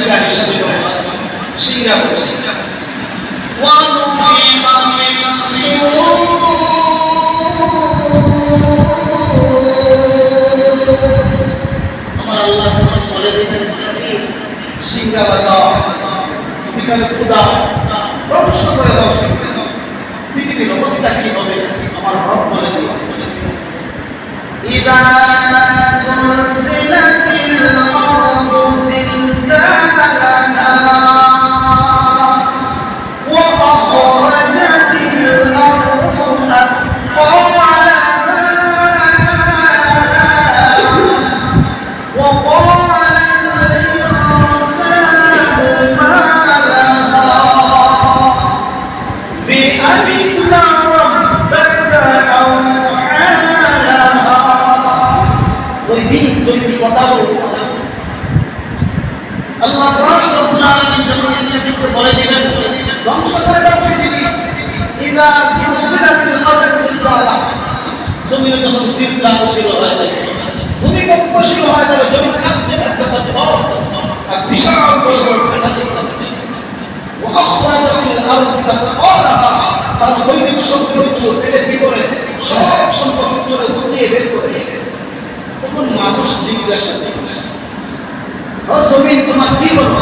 সিংহা হিসাবে সিংহা ونفخ في الصور আমার আল্লাহ যখন বলে দিবেন সাফির সিংহা বাজাও স্পিকারে ফুদা ধ্বংস করে দাও পৃথিবীর অবস্থা কি হবে আমার রব বলে দিয়েছে إذا কথা বলবে আল্লাহ রব্বুল আলামিন চিন্তা শুরু হয়ে গেছে ভূমিকম্প শুরু হয়ে গেল জমি কাঁপতে থাকবে বিশাল পরিমাণ তখন মানুষ জিজ্ঞাসা জিজ্ঞাসা জমিন তোমার কি হলো?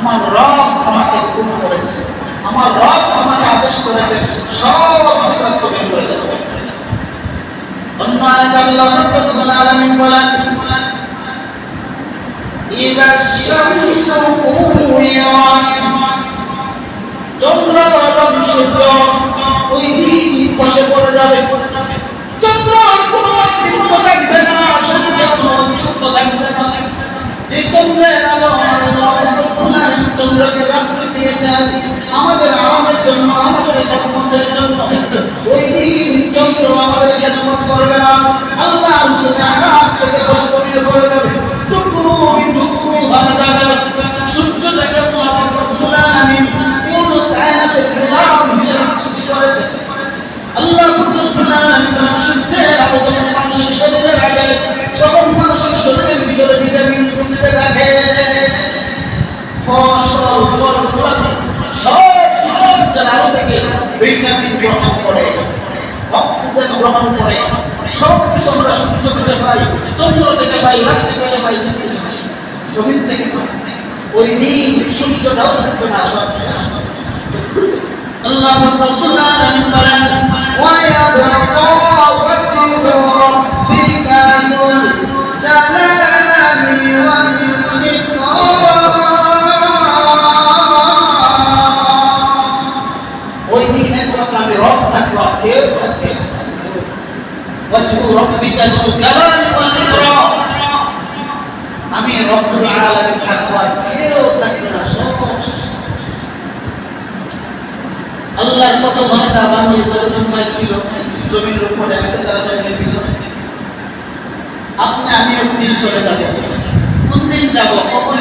আমার রব আমাকে হুকুম করেছে আমার রব আমাকে আদেশ করেছে সব কিছু আজকে বের করে দেবো অন্য আয়াত আল্লাহ রব্বুল আলামিন বলেন إذا الشمس كورت চন্দ্র এবং সূর্য ওই দিন খসে পড়ে যাবে ভিটামিন গ্রহণ করে, অক্সিজেন গ্রহণ করে সব কিছু আমরা সূর্য থেকে পাই, চন্দ্র থেকে পাই, রাত্রি থেকে পাই জমিন থেকে ওই দিন সূর্যটাও থাকবে না সব আল্লাহ বলেন ওয়া ইয়া বিকাওয়াতিহি থাকব কেউ আমি আল্লাহর কত বান্দা বান্দি কত জুম্মায় ছিল জমিনের উপরে আছে, তারা জমিনের ভিতরে। আপনি, আমি একদিন চলে যাব। কোন দিন যাব? কখন